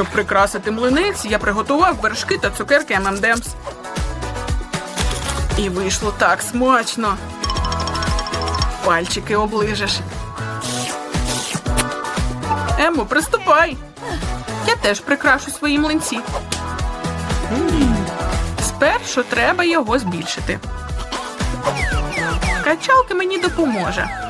Щоб прикрасити млинець, я приготував вершки та цукерки ММДМС. І вийшло так смачно. Пальчики оближеш. Емо, приступай. Я теж прикрашу свої млинці. Спершу треба його збільшити. Качалка мені допоможе.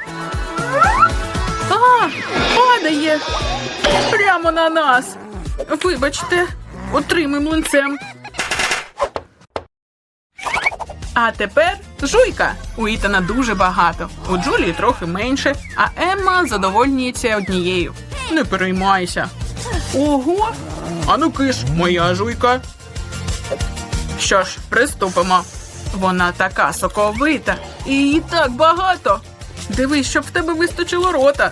А, падає. Прямо на нас. Вибачте, отримай млинцем. А тепер жуйка. У Ітана дуже багато. У Джулії трохи менше, а Емма задовольнюється однією. Не переймайся. Ого! Ану киш, моя жуйка. Що ж, приступимо. Вона така соковита, і її так багато. Дивись, щоб в тебе вистачило рота.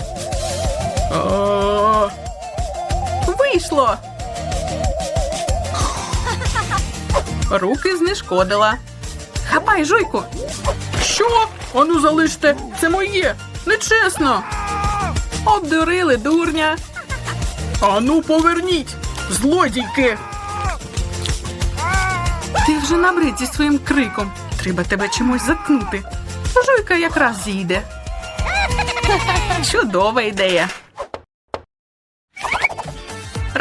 Вийшло. Руки знешкодила. Хапай, жуйку. Що? Ану залиште, це моє. Нечесно. Обдурили дурня. Ану, поверніть, злодійки. Ти вже набрид зі своїм криком. Треба тебе чимось заткнути. Жуйка якраз зійде. Чудова ідея.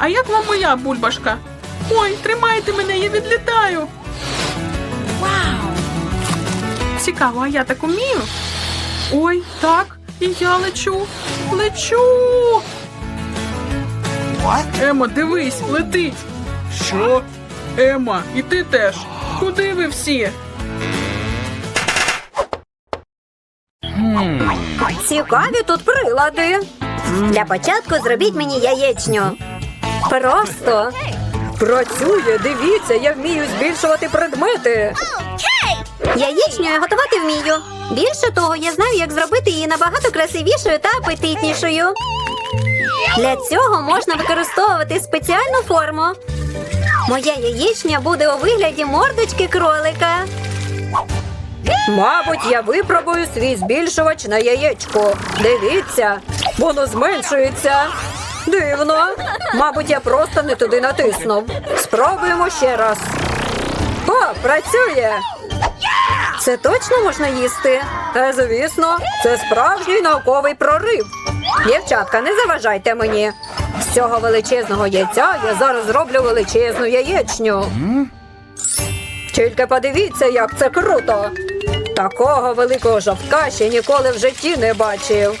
А як вам моя бульбашка? Ой, тримайте мене, я відлітаю. Вау! Цікаво, а я так умію? Ой, так, і я лечу. Лечу. Ема, дивись, летить. Що? Ема, і ти теж. Куди ви всі? Цікаві тут прилади. Для початку зробіть мені яєчню. Просто. Працює, дивіться, я вмію збільшувати предмети. Яєчню я готувати вмію. Більше того, я знаю, як зробити її набагато красивішою та апетитнішою. Для цього можна використовувати спеціальну форму. Моя яєчня буде у вигляді мордочки кролика. Мабуть, я випробую свій збільшувач на яєчко. Дивіться, воно зменшується. Дивно. Мабуть, я просто не туди натиснув. Спробуємо ще раз. О, працює. Це точно можна їсти? Та звісно, це справжній науковий прорив. Дівчатка, не заважайте мені. З цього величезного яйця я зараз зроблю величезну яєчню. Тільки подивіться, як це круто. Такого великого жовтка ще ніколи в житті не бачив.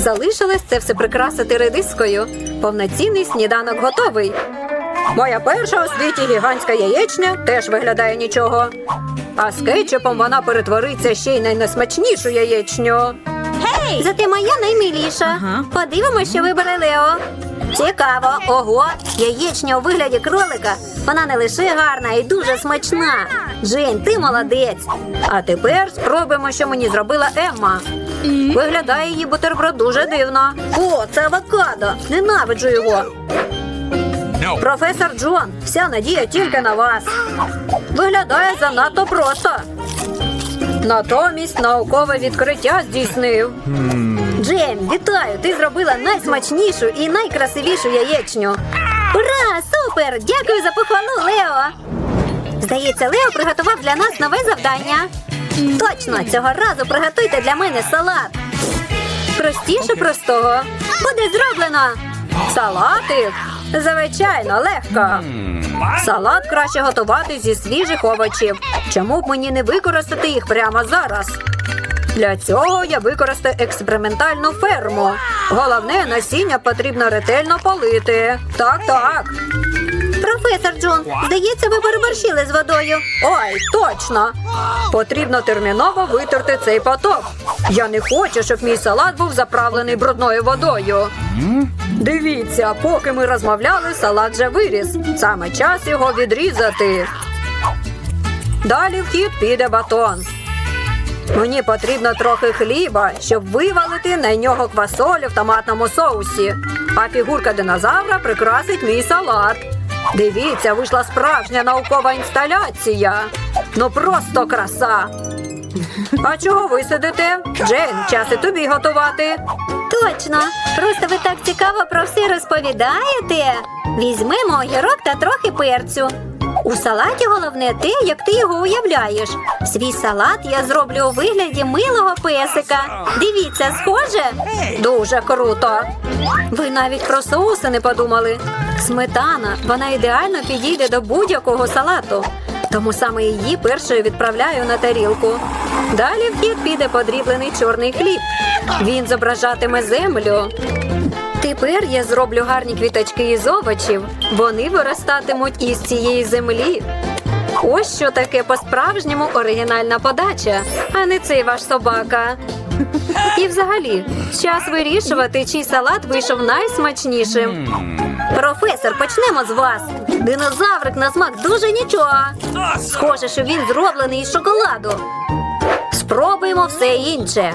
Залишилось це все прикрасити редискою. Повноцінний сніданок готовий. Моя перша у світі гігантська яєчня теж виглядає нічого. А з кетчупом вона перетвориться ще й на найсмачнішу яєчню. Гей! Зате моя наймиліша. Подивимося, що вибере Лео. Цікаво, ого, яєчня у вигляді кролика. Вона не лише гарна і дуже смачна. Жень, ти молодець. А тепер спробуємо, що мені зробила Емма. Виглядає її бутерброд дуже дивно. О, це авокадо. Ненавиджу його. Професор Джон, вся надія тільки на вас. Виглядає занадто просто. Натомість наукове відкриття здійснив. Джейм, вітаю! Ти зробила найсмачнішу і найкрасивішу яєчню. Ура! Супер! Дякую за похвалу, Лео! Здається, Лео приготував для нас нове завдання. Точно, цього разу приготуйте для мене салат. Простіше простого. Буде зроблено. Салатик? Звичайно, легко. Салат краще готувати зі свіжих овочів. Чому б мені не використати їх прямо зараз? Для цього я використаю експериментальну ферму. Головне, насіння потрібно ретельно полити. Так, так. Професор Джон, здається, ви переборщили з водою. Ой, точно. Потрібно терміново витерти цей поток. Я не хочу, щоб мій салат був заправлений брудною водою. Дивіться, поки ми розмовляли, салат вже виріс. Саме час його відрізати. Далі в хід піде батон. Мені потрібно трохи хліба, щоб вивалити на нього квасолю в томатному соусі. А фігурка динозавра прикрасить мій салат. Дивіться, вийшла справжня наукова інсталяція. Ну просто краса. А чого ви сидите? Джейн, час і тобі готувати. Точно. Просто ви так цікаво про все розповідаєте. Візьмемо огірок та трохи перцю. У салаті головне те, як ти його уявляєш. Свій салат я зроблю у вигляді милого песика. Дивіться, схоже? Дуже круто. Ви навіть про соуси не подумали. Сметана, вона ідеально підійде до будь-якого салату. Тому саме її першою відправляю на тарілку. Далі в хід піде подріблений чорний хліб. Він зображатиме землю. Тепер я зроблю гарні квіточки із овочів. Вони виростатимуть із цієї землі. Ось що таке по-справжньому оригінальна подача, а не цей ваш собака. І взагалі, час вирішувати, чий салат вийшов найсмачнішим. Професор, почнемо з вас. Динозаврик на смак дуже нічого. Схоже, що він зроблений із шоколаду. Спробуємо все інше.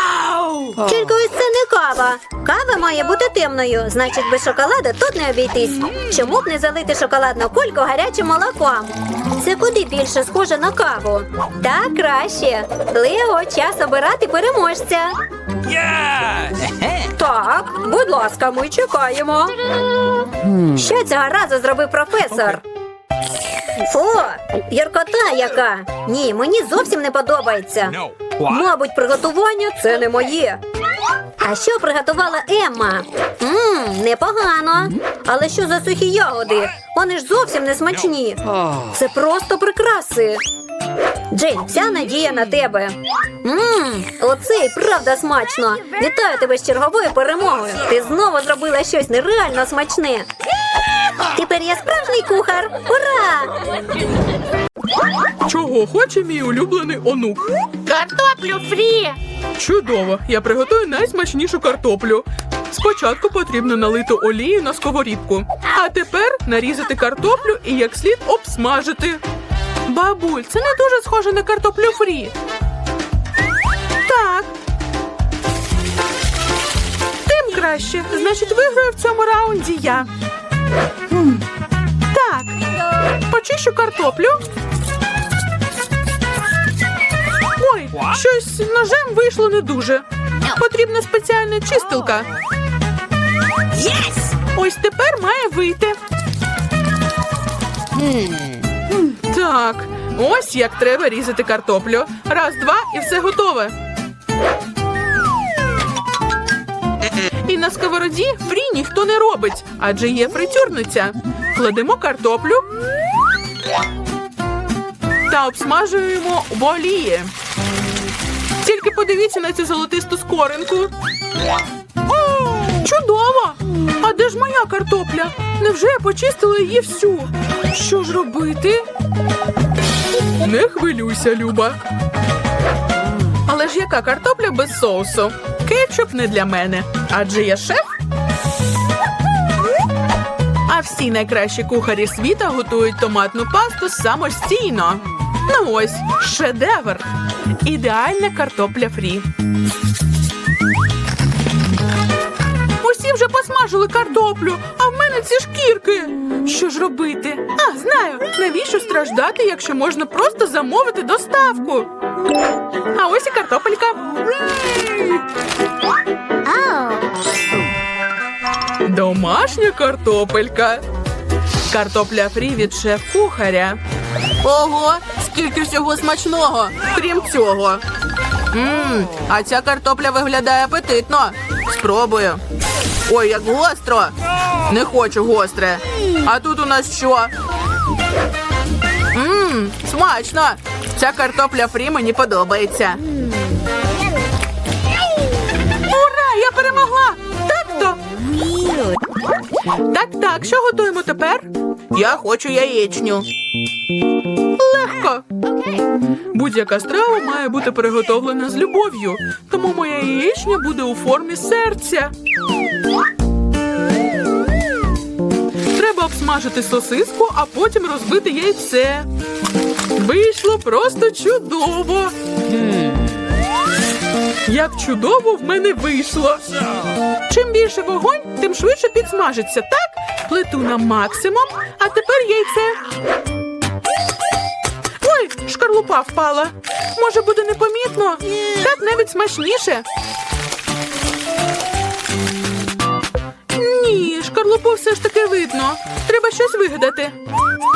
Тільки ось це не кава. Кава має бути темною, значить без шоколада тут не обійтись. Чому б не залити шоколадну кульку гарячим молоком? Це куди більше схоже на каву? Так, краще. Лео, час обирати переможця. Так, будь ласка, ми чекаємо. Що цього разу зробив професор? Фу, яркота яка. Ні, мені зовсім не подобається. Мабуть, приготування це не моє. А що приготувала Емма? Мм, непогано. Але що за сухі ягоди? Вони ж зовсім не смачні. Це просто прикраси. Джейн, вся надія на тебе. Мм, оце і правда смачно. Вітаю тебе з черговою перемогою. Ти знову зробила щось нереально смачне. Тепер я справжній кухар. Ура! Чого хоче мій улюблений онук? Картоплю фрі! Чудово! Я приготую найсмачнішу картоплю. Спочатку потрібно налити олію на сковорідку, а тепер нарізати картоплю і як слід обсмажити. Бабуль, це не дуже схоже на картоплю фрі. Так. Тим краще. Значить, виграю в цьому раунді я. Так. Почищу картоплю. Ой, щось ножем вийшло не дуже. Потрібна спеціальна чистилка. Ось тепер має вийти. Так, ось як треба різати картоплю. Раз, два і все готове. І на сковороді фрі ніхто не робить, адже є фритюрниця. Кладемо картоплю та обсмажуємо в олії. Тільки подивіться на цю золотисту скоринку. О, чудово! А де ж моя картопля? Невже я почистила її всю? Що ж робити? Не хвилюйся, Люба. Але ж яка картопля без соусу? Кетчуп не для мене, адже я шеф. А всі найкращі кухарі світа готують томатну пасту самостійно. Ну ось, шедевр. Ідеальна картопля фрі. Вже посмажили картоплю, а в мене ці шкірки. Що ж робити? А, знаю, навіщо страждати, якщо можна просто замовити доставку. А ось і картопелька. Домашня картопелька. Картопля фрі від шеф-кухаря. Ого, скільки всього смачного, крім цього. Мм, а ця картопля виглядає апетитно. Спробую. Ой, як гостро. Не хочу гостре. А тут у нас що? Мм, смачно. Ця картопля фрі мені подобається. Ура! Я перемогла! Так то. Так, так, що готуємо тепер? Я хочу яєчню. Легко. Будь-яка страва має бути приготовлена з любов'ю, тому моя яєчня буде у формі серця. Треба обсмажити сосиску, а потім розбити яйце. Вийшло просто чудово. Як чудово в мене вийшло. Чим більше вогонь, тим швидше підсмажиться. Так, плиту на максимум, а тепер яйце. Ой, впала. Може буде непомітно? Так навіть смачніше. Ні, шкарлупу все ж таки видно. Треба щось вигадати.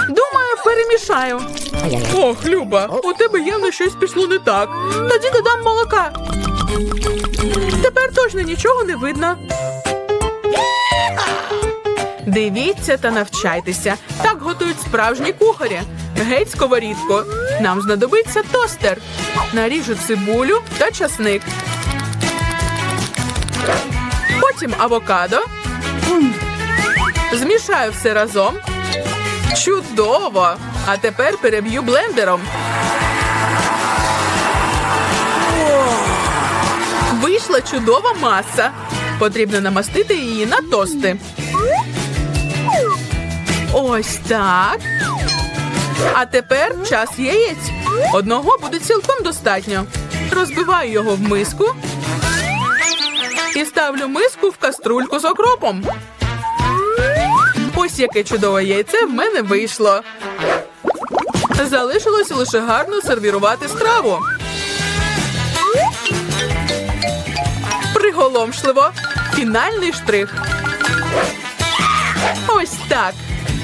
Думаю, перемішаю. Ох, Люба, у тебе явно щось пішло не так. Тоді додам молока. Тепер точно нічого не видно. Дивіться та навчайтеся. Так готують справжні кухарі. Геть сковорідку. Нам знадобиться тостер. Наріжу цибулю та часник. Потім авокадо. Змішаю все разом. Чудово! А тепер переб'ю блендером. Вийшла чудова маса. Потрібно намастити її на тости. Ось так. А тепер час яєць. Одного буде цілком достатньо. Розбиваю його в миску і ставлю миску в каструльку з окропом. Ось яке чудове яйце в мене вийшло. Залишилось лише гарно сервірувати страву. Приголомшливо. Фінальний штрих. Ось так.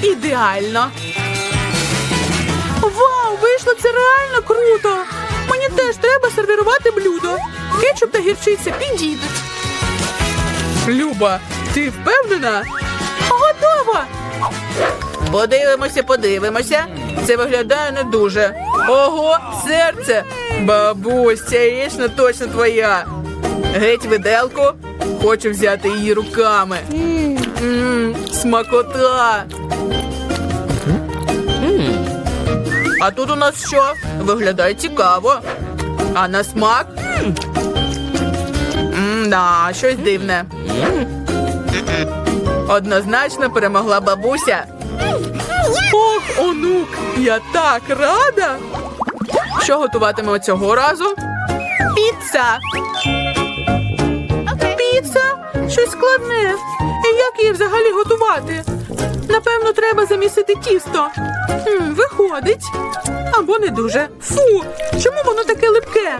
Ідеально. Вийшло це реально круто! Мені теж треба сервірувати блюдо. Кетчуп та гірчиця підійдуть. Люба, ти впевнена? Готова! Подивимося, подивимося. Це виглядає не дуже. Ого, серце! Бабусь, ця яєчня точно твоя. Геть виделку. Хочу взяти її руками. Мм, смакота. А тут у нас що? Виглядає цікаво. А на смак? М-да, щось дивне. Однозначно перемогла бабуся. Ох, онук, я так рада. Що готуватимемо цього разу? Піца. Піца? Щось складне. І як її взагалі готувати? Напевно, треба замісити тісто. М, виходить. Або не дуже. Фу, чому воно таке липке?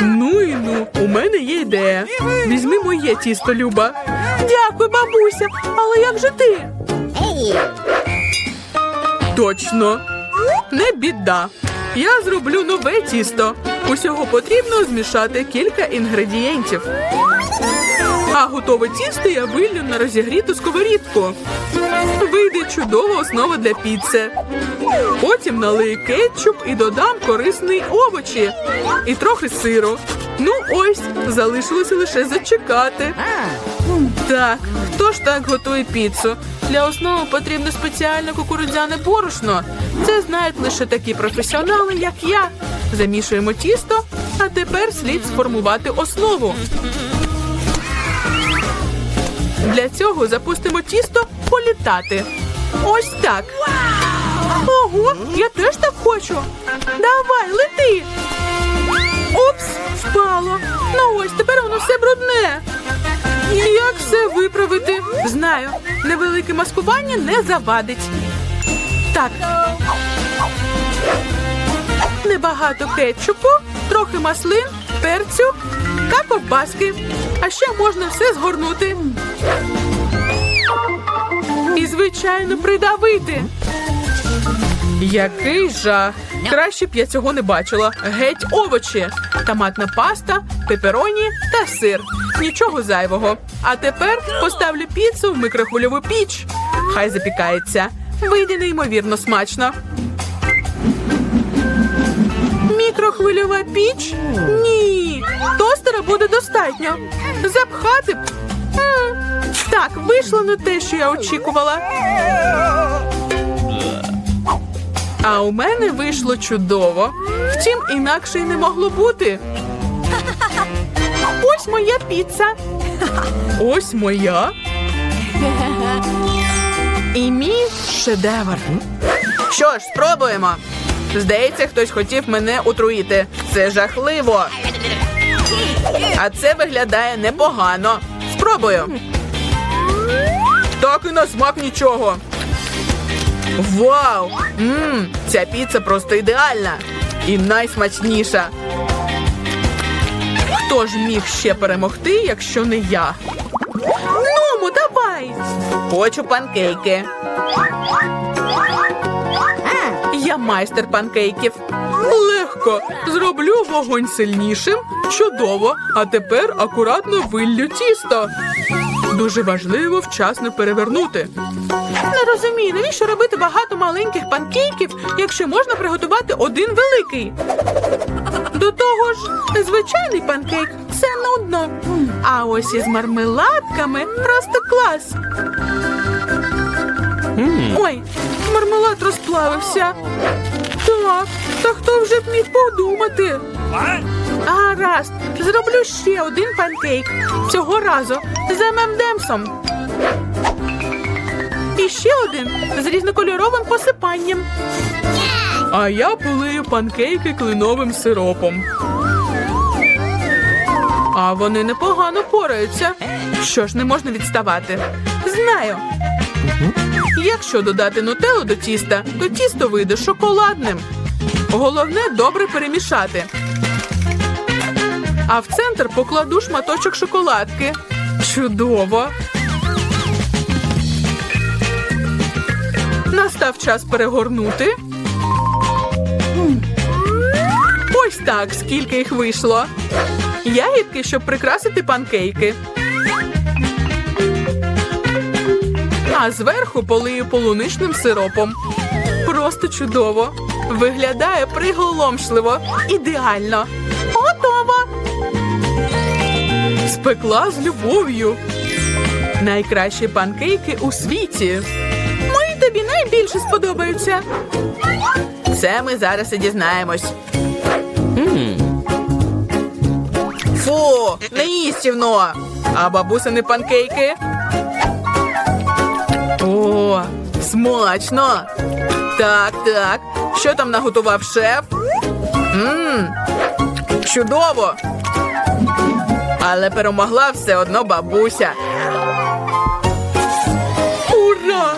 Ну і ну, у мене є ідея. Візьми моє тісто, Люба. Дякую, бабуся. Але як же ти? Точно. Не біда. Я зроблю нове тісто. Усього потрібно змішати кілька інгредієнтів. А готове тісто я виллю на розігріту сковорідку. Вийде чудова основа для піци. Потім налию кетчуп і додам корисні овочі і трохи сиру. Ну ось, залишилося лише зачекати. Так, хто ж так готує піцу? Для основи потрібно спеціальне кукурудзяне борошно. Це знають лише такі професіонали, як я. Замішуємо тісто, а тепер слід сформувати основу. Для цього запустимо тісто політати. Ось так. Ого, я теж так хочу. Давай, лети. Упс, впало. Ну ось, тепер воно все брудне. Як все виправити? Знаю, невелике маскування не завадить. Так. Небагато кетчупу, трохи маслин, перцю та ковбаски. А ще можна все згорнути. І, звичайно, придавити. Який жах! Краще б я цього не бачила. Геть овочі, томатна паста, пепероні та сир. Нічого зайвого. А тепер поставлю піцу в микрохвильову піч. Хай запікається. Вийде неймовірно смачно. Мікрохвильова піч? Ні. Буде достатньо. Запхати б. Так, вийшло не те, що я очікувала. А у мене вийшло чудово. Втім, інакше й не могло бути. Ось моя піца. Ось моя. І мій шедевр. Що ж, спробуємо. Здається, хтось хотів мене отруїти. Це жахливо. А це виглядає непогано. Спробую. Так і на смак нічого. Вау! Мм, ця піца просто ідеальна і найсмачніша. Хто ж міг ще перемогти, якщо не я? Ному, давай! Хочу панкейки. Я майстер панкейків. Легко. Зроблю вогонь сильнішим. Чудово. А тепер акуратно виллю тісто. Дуже важливо вчасно перевернути. Не розумію, навіщо робити багато маленьких панкейків, якщо можна приготувати один великий. До того ж, звичайний панкейк це нудно. А ось із мармеладками просто клас. Ой, мармелад розплавився. Так, та хто вже б міг подумати? Гаразд, зроблю ще один панкейк. Цього разу з ММДемсом. І ще один з різнокольоровим посипанням. А я полию панкейки кленовим сиропом. А вони непогано пораються. Що ж, не можна відставати. Знаю. Якщо додати нутеллу до тіста, то тісто вийде шоколадним. Головне добре перемішати. А в центр покладу шматочок шоколадки. Чудово. Настав час перегорнути. Ось так, скільки їх вийшло. Ягідки, щоб прикрасити панкейки. А зверху полию полуничним сиропом. Просто чудово. Виглядає приголомшливо. Ідеально. Готово. Спекла з любов'ю. Найкращі панкейки у світі. Мої тобі найбільше сподобаються. Це ми зараз і дізнаємось. Фу, неїстівно. А бабусини панкейки. О, смачно. Так, так. Що там наготував шеф? Ммм, чудово. Але перемогла все одно бабуся. Ура!